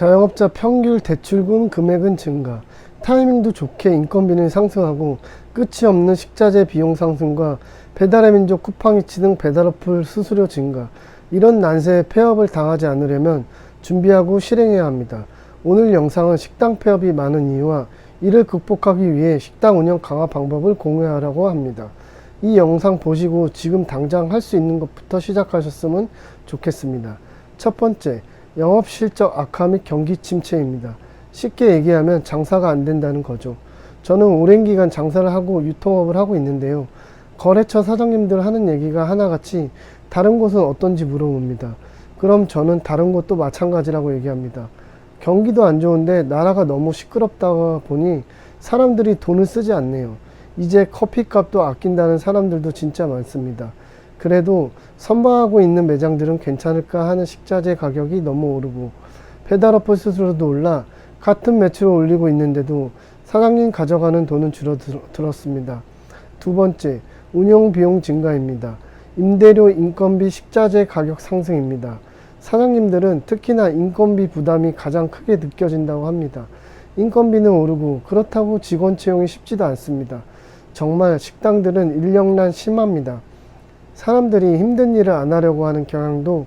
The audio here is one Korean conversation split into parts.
자영업자 평균 대출금 금액은 증가, 타이밍도 좋게 인건비는 상승하고 끝이 없는 식자재 비용 상승과 배달의 민족 쿠팡이츠 등 배달 어플 수수료 증가, 이런 난세에 폐업을 당하지 않으려면 준비하고 실행해야 합니다. 오늘 영상은 식당 폐업이 많은 이유와 이를 극복하기 위해 식당 운영 강화 방법을 공유하려고 합니다. 이 영상 보시고 지금 당장 할 수 있는 것부터 시작하셨으면 좋겠습니다. 첫 번째, 영업 실적 악화 및 경기 침체입니다. 쉽게 얘기하면 장사가 안 된다는 거죠. 저는 오랜 기간 장사를 하고 유통업을 하고 있는데요. 거래처 사장님들 하는 얘기가 하나같이 다른 곳은 어떤지 물어봅니다. 그럼 저는 다른 곳도 마찬가지라고 얘기합니다. 경기도 안 좋은데 나라가 너무 시끄럽다 보니 사람들이 돈을 쓰지 않네요. 이제 커피 값도 아낀다는 사람들도 진짜 많습니다. 그래도 선방하고 있는 매장들은 괜찮을까 하는 식자재 가격이 너무 오르고 배달 어플 수수료도 올라 같은 매출을 올리고 있는데도 사장님 가져가는 돈은 줄어들었습니다. 두 번째, 운영 비용 증가입니다. 임대료, 인건비, 식자재 가격 상승입니다. 사장님들은 특히나 인건비 부담이 가장 크게 느껴진다고 합니다. 인건비는 오르고 그렇다고 직원 채용이 쉽지도 않습니다. 정말 식당들은 인력난 심합니다. 사람들이 힘든 일을 안 하려고 하는 경향도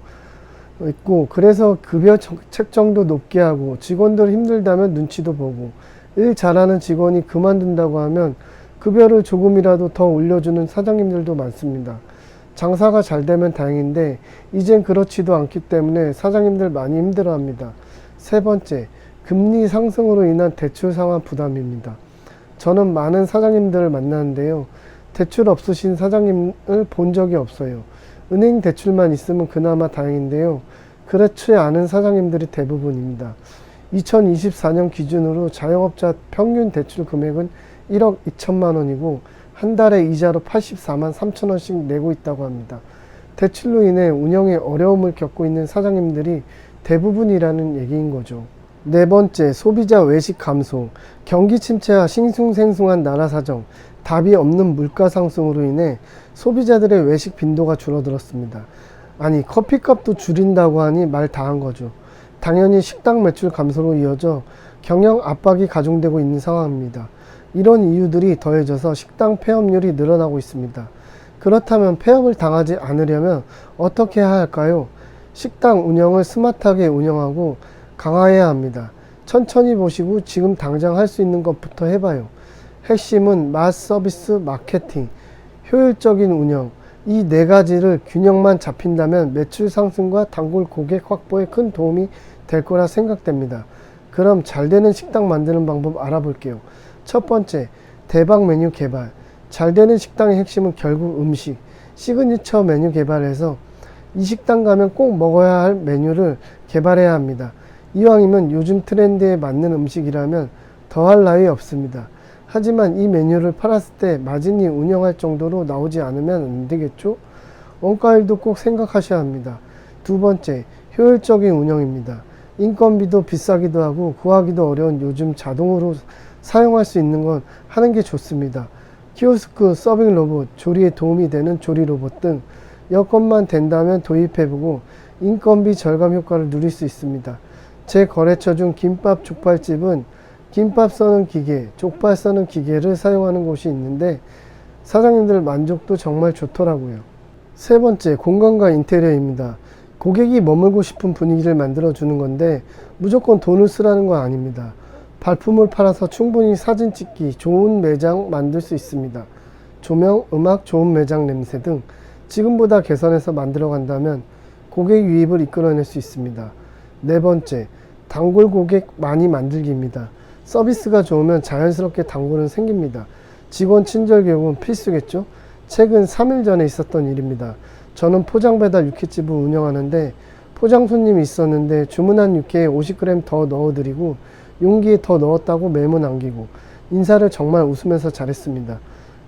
있고 그래서 급여 정- 책정도 높게 하고 직원들 힘들다면 눈치도 보고 일 잘하는 직원이 그만둔다고 하면 급여를 조금이라도 더 올려주는 사장님들도 많습니다. 장사가 잘 되면 다행인데 이젠 그렇지도 않기 때문에 사장님들 많이 힘들어합니다. 세 번째, 금리 상승으로 인한 대출 상환 부담입니다. 저는 많은 사장님들을 만나는데요. 대출 없으신 사장님을 본 적이 없어요. 은행 대출만 있으면 그나마 다행인데요. 그렇지 않은 사장님들이 대부분입니다. 2024년 기준으로 자영업자 평균 대출 금액은 1억 2천만 원이고 한 달에 이자로 84만 3천 원씩 내고 있다고 합니다. 대출로 인해 운영에 어려움을 겪고 있는 사장님들이 대부분이라는 얘기인 거죠. 네 번째, 소비자 외식 감소, 경기 침체와 싱숭생숭한 나라 사정, 답이 없는 물가 상승으로 인해 소비자들의 외식 빈도가 줄어들었습니다. 아니, 커피값도 줄인다고 하니 말 다 한 거죠. 당연히 식당 매출 감소로 이어져 경영 압박이 가중되고 있는 상황입니다. 이런 이유들이 더해져서 식당 폐업률이 늘어나고 있습니다. 그렇다면 폐업을 당하지 않으려면 어떻게 해야 할까요? 식당 운영을 스마트하게 운영하고 강화해야 합니다. 천천히 보시고 지금 당장 할 수 있는 것부터 해봐요. 핵심은 마스 서비스 마케팅, 효율적인 운영, 이 네 가지를 균형만 잡힌다면 매출 상승과 단골 고객 확보에 큰 도움이 될 거라 생각됩니다. 그럼 잘 되는 식당 만드는 방법 알아볼게요. 첫 번째, 대박 메뉴 개발. 잘 되는 식당의 핵심은 결국 음식, 시그니처 메뉴 개발해서 이 식당 가면 꼭 먹어야 할 메뉴를 개발해야 합니다. 이왕이면 요즘 트렌드에 맞는 음식이라면 더할 나위 없습니다. 하지만 이 메뉴를 팔았을 때 마진이 운영할 정도로 나오지 않으면 안 되겠죠? 원가율도 꼭 생각하셔야 합니다. 두 번째, 효율적인 운영입니다. 인건비도 비싸기도 하고 구하기도 어려운 요즘 자동으로 사용할 수 있는 건 하는 게 좋습니다. 키오스크, 서빙 로봇, 조리에 도움이 되는 조리 로봇 등 여건만 된다면 도입해보고 인건비 절감 효과를 누릴 수 있습니다. 제 거래처 중 김밥 족발집은 김밥 써는 기계, 족발 써는 기계를 사용하는 곳이 있는데 사장님들 만족도 정말 좋더라고요. 세 번째, 공간과 인테리어입니다. 고객이 머물고 싶은 분위기를 만들어 주는 건데 무조건 돈을 쓰라는 건 아닙니다. 발품을 팔아서 충분히 사진 찍기, 좋은 매장 만들 수 있습니다. 조명, 음악, 좋은 매장 냄새 등 지금보다 개선해서 만들어 간다면 고객 유입을 이끌어낼 수 있습니다. 네 번째, 단골 고객 많이 만들기입니다. 서비스가 좋으면 자연스럽게 단골은 생깁니다. 직원 친절 교육은 필수겠죠? 최근 3일 전에 있었던 일입니다. 저는 포장 배달 육회집을 운영하는데 포장 손님이 있었는데 주문한 육회에 50g 더 넣어드리고 용기에 더 넣었다고 메모 남기고 인사를 정말 웃으면서 잘했습니다.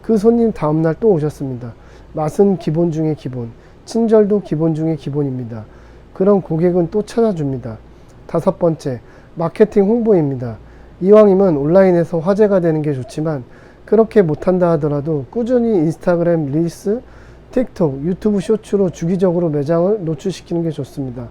그 손님 다음날 또 오셨습니다. 맛은 기본 중에 기본, 친절도 기본 중에 기본입니다. 그럼 고객은 또 찾아줍니다. 다섯 번째, 마케팅 홍보입니다. 이왕이면 온라인에서 화제가 되는 게 좋지만 그렇게 못한다 하더라도 꾸준히 인스타그램 릴스, 틱톡, 유튜브 쇼츠로 주기적으로 매장을 노출시키는 게 좋습니다.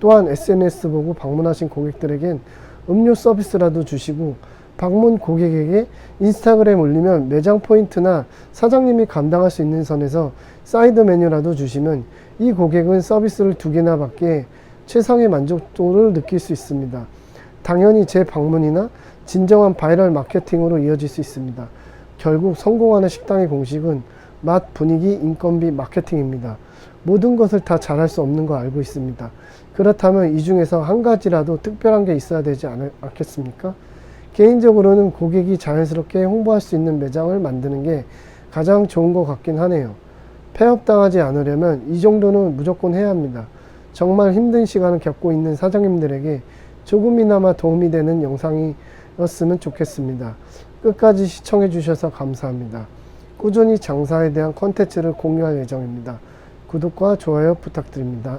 또한 SNS 보고 방문하신 고객들에겐 음료 서비스라도 주시고 방문 고객에게 인스타그램 올리면 매장 포인트나 사장님이 감당할 수 있는 선에서 사이드 메뉴라도 주시면 이 고객은 서비스를 두 개나 받기에 최상의 만족도를 느낄 수 있습니다. 당연히 제 방문이나 진정한 바이럴 마케팅으로 이어질 수 있습니다. 결국 성공하는 식당의 공식은 맛, 분위기, 인건비, 마케팅입니다. 모든 것을 다 잘할 수 없는 거 알고 있습니다. 그렇다면 이 중에서 한 가지라도 특별한 게 있어야 되지 않, 않겠습니까? 개인적으로는 고객이 자연스럽게 홍보할 수 있는 매장을 만드는 게 가장 좋은 것 같긴 하네요. 폐업당하지 않으려면 이 정도는 무조건 해야 합니다. 정말 힘든 시간을 겪고 있는 사장님들에게 조금이나마 도움이 되는 영상이었으면 좋겠습니다. 끝까지 시청해 주셔서 감사합니다. 꾸준히 장사에 대한 컨텐츠를 공유할 예정입니다. 구독과 좋아요 부탁드립니다.